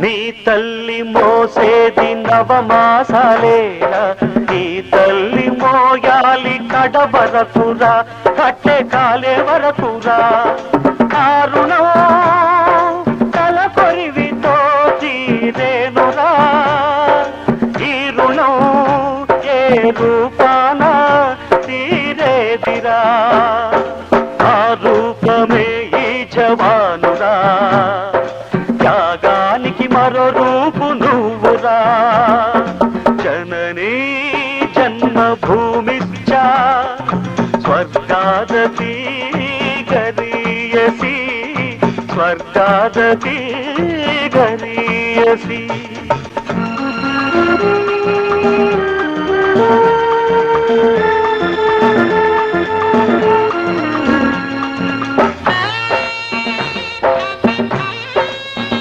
నీ తల్లి మోసేది నవమాసాలేరా? నీ తల్లి మోయాలి కడవరకురా కట్టె కాలే వరకురా కారుణం తల కొరివితో తీరేనురా. ఈ రుణం ఏ రూపాన తీరేదిరా? ఆ రూపమే ఈ జవానురా. దానికి మరో రూపు నువ్వురా. జననీ జన్మభూమిచ్చ. స్వర్గాదతి గరీయసి. స్వర్గాదతి గరీయసి.